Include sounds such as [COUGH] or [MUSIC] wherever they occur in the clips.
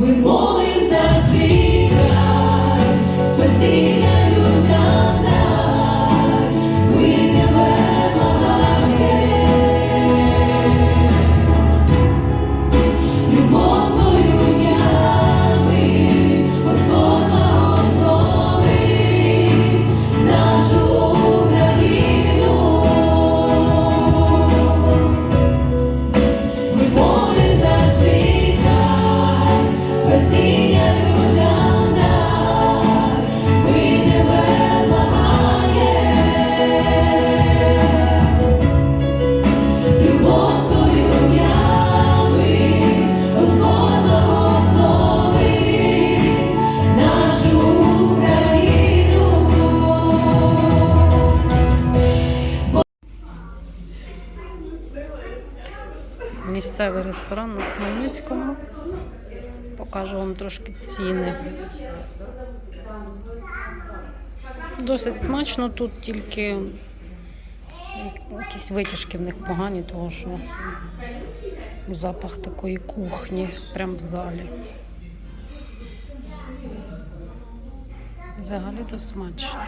with mornings and sleep. Місцевий ресторан на Смельницькому. Покажу вам трошки ціни. Досить смачно тут тільки якісь витяжки в них погані, тому що запах такої кухні прямо в залі. Взагалі то смачно.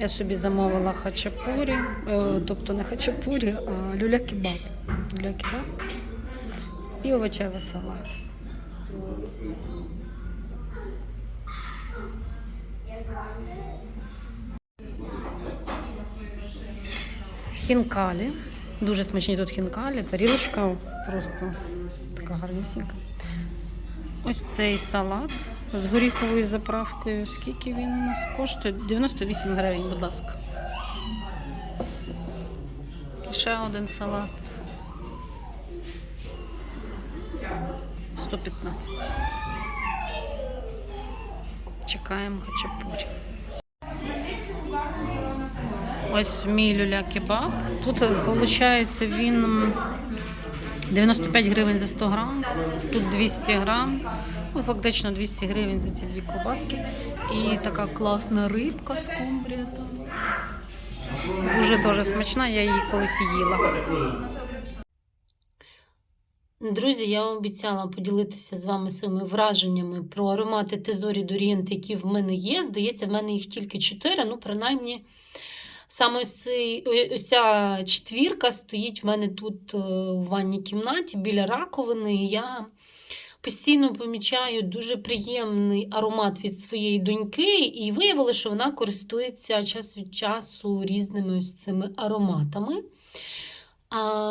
Я собі замовила хачапурі, е, тобто не хачапурі, а люля-кебаб. Люля-кебаб і овочевий салат. Хінкалі. Дуже смачні тут хінкалі. Тарілочка просто така гарнюсінька. Ось цей салат з горіховою заправкою. Скільки він у нас коштує? 98 гривень, будь ласка. І ще один салат. 115. Чекаємо хачапурі. Ось мій люля-кебаб. Тут виходить він 95 гривень за 100 грам, тут 200 грам. Ну, фактично 200 гривень за ці дві ковбаски. І така класна рибка з кумбрія. Дуже дуже смачна, я її колись їла. Друзі, я обіцяла поділитися з вами своїми враженнями про аромати Тезорі Дорієнт, які в мене є. Здається, в мене їх тільки чотири. Ну, принаймні, саме ось, цей, ось ця четвірка стоїть в мене тут е, у ванній кімнаті біля раковини. І я постійно помічаю дуже приємний аромат від своєї доньки, і виявилося, що вона користується час від часу різними ось цими ароматами.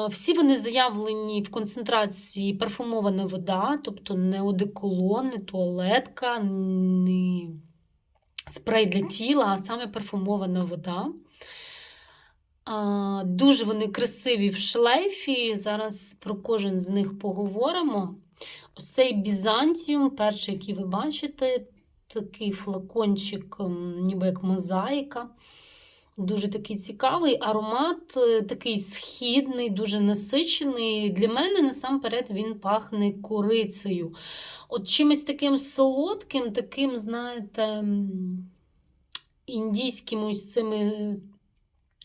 Всі вони заявлені в концентрації парфумована вода, тобто не одеколон, не туалетка, не спрей для тіла, а саме парфумована вода. Дуже вони красиві в шлейфі. Зараз про кожен з них поговоримо. Ось цей Бізантіум, перший, який ви бачите, такий флакончик, ніби як мозаїка. Дуже такий цікавий аромат, е, такий східний, дуже насичений. Для мене насамперед він пахне корицею. От чимось таким солодким, таким, знаєте, індійським ось цими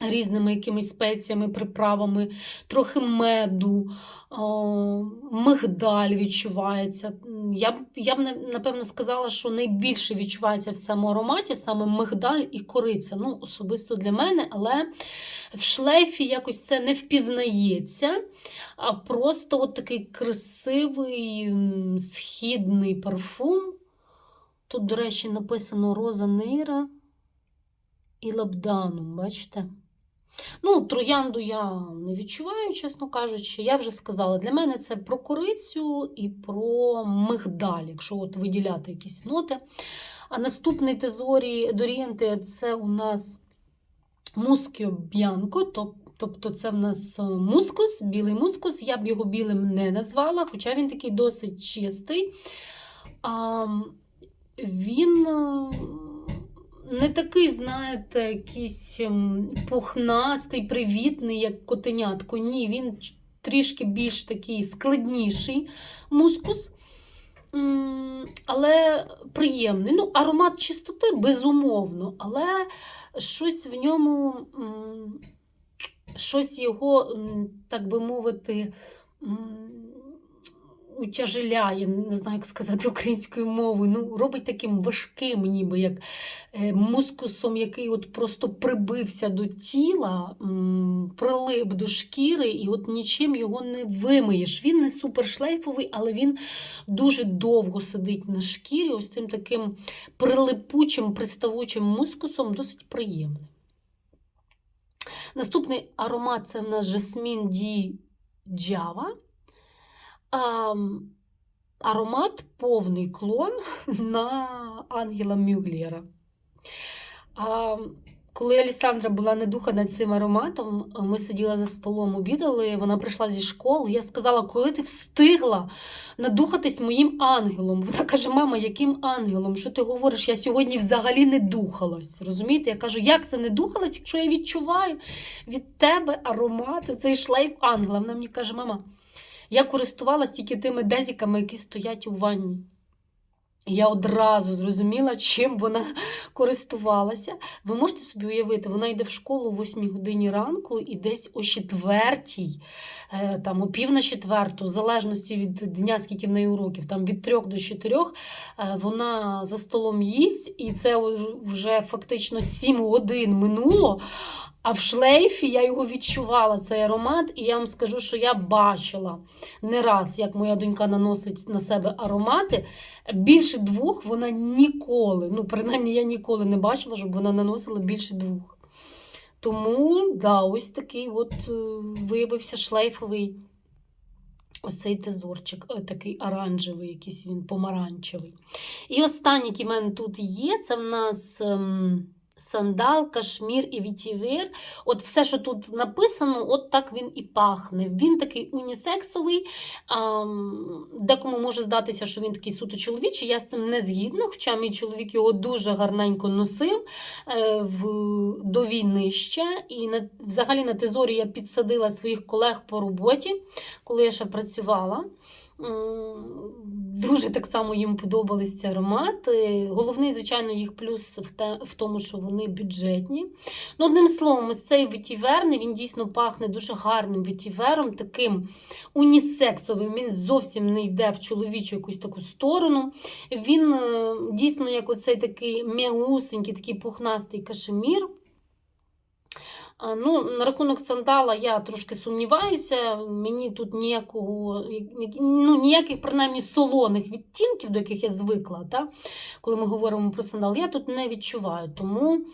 різними якимись спеціями, приправами, трохи меду, о, мигдаль відчувається. Я б, я б напевно сказала, що найбільше відчувається в цьому ароматі саме мигдаль і кориця. Ну, особисто для мене, але в шлейфі якось це не впізнається. А просто от такий красивий східний парфум. Тут, до речі, написано Роза Нейра і Лабданум, бачите? Ну, троянду я не відчуваю, чесно кажучи. Я вже сказала, для мене це про корицю і про мигдаль, якщо от виділяти якісь ноти. А наступний тезорі Дорієнти це у нас мускіо б'янко, тобто це в нас е, мускус, білий мускус. Я б його білим не назвала, хоча він такий досить чистий. А, він е, не такий, знаєте, якийсь ем, пухнастий, привітний, як котенятко. Ні, він трішки більш такий складніший мускус. Але приємний. Ну, аромат чистоти, безумовно, але щось в ньому, щось його, так би мовити, утяжеляє, не знаю, як сказати українською мовою. Ну, робить таким важким, ніби як е, мускусом, який от просто прибився до тіла, прилип до шкіри, і от нічим його не вимиєш. Він не супершлейфовий, але він дуже довго сидить на шкірі, ось цим таким прилипучим, приставучим мускусом, досить приємним. Наступний аромат це в нас Жасмін Ді Джава. Ам, аромат повний клон [LAUGHS] на Ангела Мюглєра. А, Коли Алісандра була недуха над цим ароматом, ми сиділи за столом, обідали, вона прийшла зі школи. Я сказала, коли ти встигла надухатись моїм ангелом. Вона каже: мама, яким ангелом? Що ти говориш? Я сьогодні взагалі не духалась. Розумієте? Я кажу, як це не духалась, якщо я відчуваю від тебе аромат, цей шлейф ангела. Вона мені каже, мама, я користувалась тільки тими дезіками, які стоять у ванні. Я одразу зрозуміла, чим вона [LAUGHS] користувалася. Ви можете собі уявити, вона йде в школу о 8 годині ранку і десь о 4, там, о пів на четверту, в залежності від дня, скільки в неї уроків, там від 3 до 4, вона за столом їсть, і це вже фактично 7 годин минуло. А в шлейфі я його відчувала, цей аромат, і я вам скажу, що я бачила не раз, як моя донька наносить на себе аромати. Більше двох вона ніколи, ну, принаймні, я ніколи не бачила, щоб вона наносила більше двох. Тому, да, ось такий от е, виявився шлейфовий ось цей тезорчик, е, такий оранжевий, якийсь він помаранчевий. І останній, який в мене тут є, це в нас. ем, Сандал, кашмір і вітівер. От все, що тут написано, от так він і пахне. Він такий унісексовий. Декому може здатися, що він такий суто чоловічий. Я з цим не згідна, хоча мій чоловік його дуже гарненько носив е, в, до війни ще. І на, взагалі на тезорі я підсадила своїх колег по роботі, коли я ще працювала. М, Дуже так само їм подобались ці аромати. Головний, звичайно, їх плюс в, те, в тому, що вони бюджетні. Ну, одним словом, ось цей ветіверний, він дійсно пахне дуже гарним ветівером, таким унісексовим. Він зовсім не йде в чоловічу якусь таку сторону. Він е, дійсно як оцей такий м'ягусенький, такий пухнастий кашемір. Ну, на рахунок сандала я трошки сумніваюся. Мені тут ніякого, ну, ніяких, принаймні, солоних відтінків, до яких я звикла, та? коли ми говоримо про сандал, я тут не відчуваю. Тому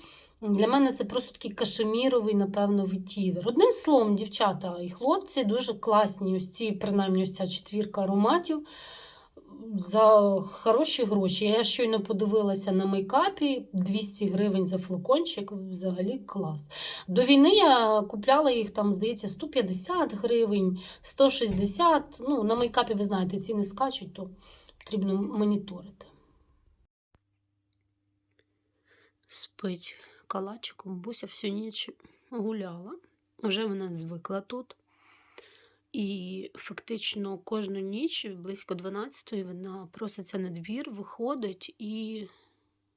для мене це просто такий кашеміровий, напевно, відтівер. Одним словом, дівчата і хлопці дуже класні. Ось ці, принаймні, ось ця четвірка ароматів за хороші гроші. Я щойно подивилася на мейкапі 200 гривень за флакончик, взагалі клас. До війни я купляла їх там, здається, 150 гривень, 160. Ну, на мейкапі, ви знаєте, ціни скачуть, то потрібно моніторити. Спить калачиком, Буся всю ніч гуляла. Вже вона звикла тут. І фактично кожну ніч близько 12-ї вона проситься на двір, виходить, і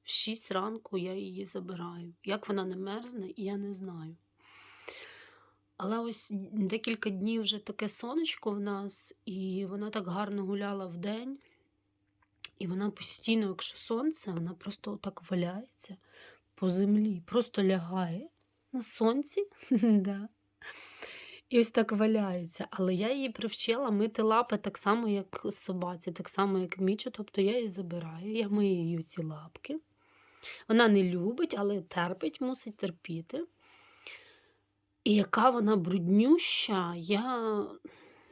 в 6 ранку я її забираю. Як вона не мерзне, я не знаю. Але ось декілька днів вже таке сонечко в нас, і вона так гарно гуляла в день. І вона постійно, якщо сонце, вона просто так валяється по землі, просто лягає на сонці. [LAUGHS] І ось так валяється. Але я її привчила мити лапи так само, як собаці, так само, як мічу. Тобто я її забираю, я мию її ці лапки. Вона не любить, але терпить, мусить терпіти. І яка вона бруднюща, я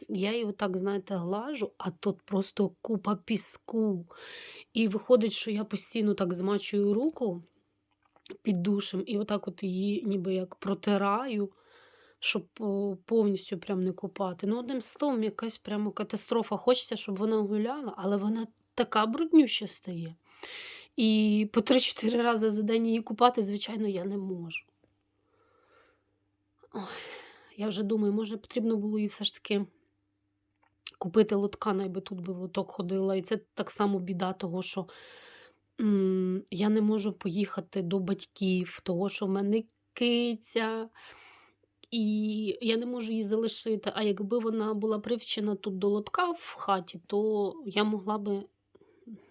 я її отак, знаєте, глажу, а тут просто купа піску. І виходить, що я постійно так змачую руку під душем, і отак от її ніби як протираю щоб повністю прям не купати. Ну, одним словом, якась прямо катастрофа. Хочеться, щоб вона гуляла, але вона така бруднюща стає. І по 3-4 рази за день її купати, звичайно, я не можу. Ой, я вже думаю, може потрібно було їй все ж таки купити лотка, найби тут би в лоток ходила. І це так само біда, того, що м я не можу поїхати до батьків, того, що в мене киця. І я не можу її залишити. А якби вона була привчена тут до лотка в хаті, то я могла би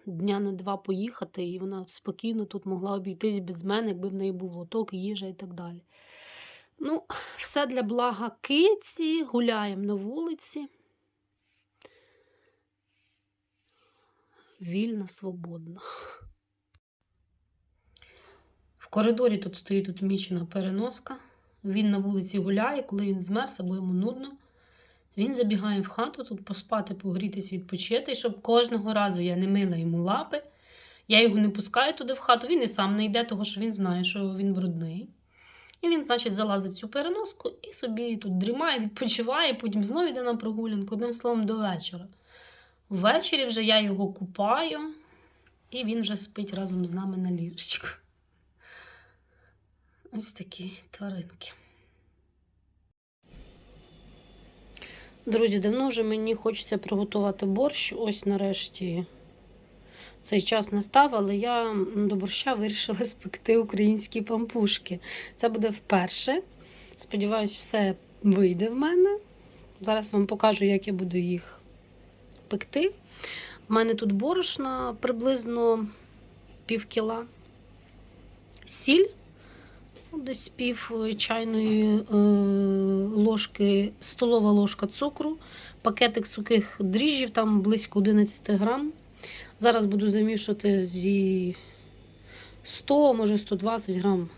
дня на два поїхати, і вона спокійно тут могла обійтись без мене, якби в неї був лоток, їжа і так далі. Ну, все для блага киці, гуляємо на вулиці. Вільна, свободна. В коридорі тут стоїть отмічена переноска. Він на вулиці гуляє, коли він змерз або йому нудно. Він забігає в хату тут поспати, погрітись, відпочити, і щоб кожного разу я не мила йому лапи. Я його не пускаю туди в хату, він і сам не йде, тому що він знає, що він брудний. І він, значить, залазить цю переноску і собі тут дрімає, відпочиває, потім знову йде на прогулянку, одним словом, до вечора. Ввечері вже я його купаю, і він вже спить разом з нами на ліжечку. Ось такі тваринки. Друзі, давно вже мені хочеться приготувати борщ. Ось нарешті цей час настав, але я до борща вирішила [LAUGHS] спекти українські пампушки. Це буде вперше. Сподіваюсь, все вийде в мене. Зараз вам покажу, як я буду їх пекти. У мене тут борошна приблизно пів кіла. Сіль, десь пів чайної е, ложки, столова ложка цукру, пакетик сухих дріжджів, там близько 11 грам. Зараз буду замішувати зі 100, може 120 грам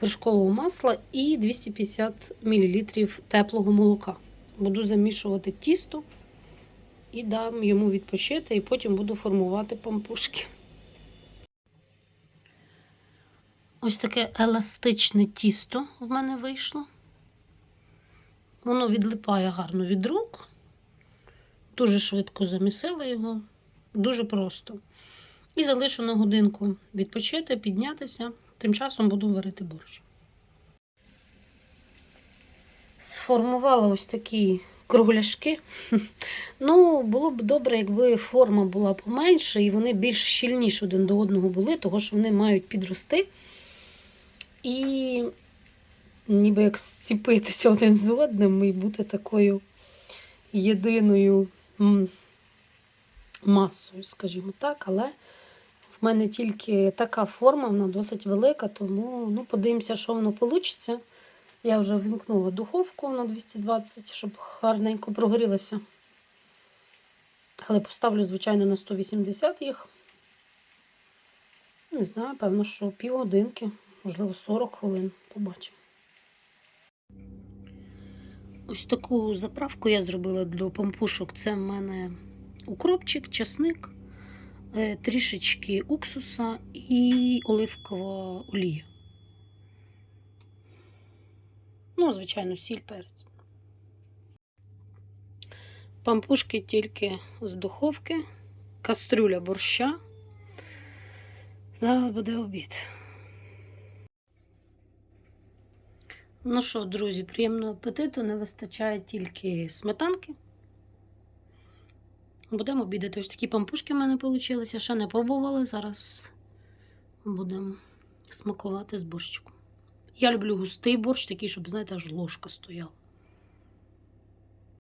вершкового масла і 250 мл теплого молока. Буду замішувати тісто і дам йому відпочити, і потім буду формувати пампушки. Ось таке еластичне тісто в мене вийшло. Воно відлипає гарно від рук. Дуже швидко замісила його, дуже просто. І залишу на годинку відпочити, піднятися. Тим часом буду варити борщ. Сформувала ось такі кругляшки. [LAUGHS] Ну, було б добре, якби форма була поменше і вони більш щільніші один до одного були, тому що вони мають підрости і ніби як зціпитися один з одним і бути такою єдиною масою, скажімо так, але в мене тільки така форма, вона досить велика, тому ну, подивимося, що воно вийде. Я вже вімкнула духовку на 220, щоб гарненько прогорілося. Але поставлю, звичайно, на 180 їх. Не знаю, певно, що півгодинки, можливо, 40 хвилин. Побачимо. Ось таку заправку я зробила до пампушок. Це в мене укропчик, часник, е, трішечки уксуса і оливкова олія. Ну, звичайно, сіль перець. Пампушки тільки з духовки, кастрюля борща. Зараз буде обід. Ну що, друзі, приємного апетиту, не вистачає тільки сметанки. Будемо обідати. Ось такі пампушки в мене вийшли. Ще не пробували. Зараз будемо смакувати з борщиком. Я люблю густий борщ, такий, щоб, знаєте, аж ложка стояла.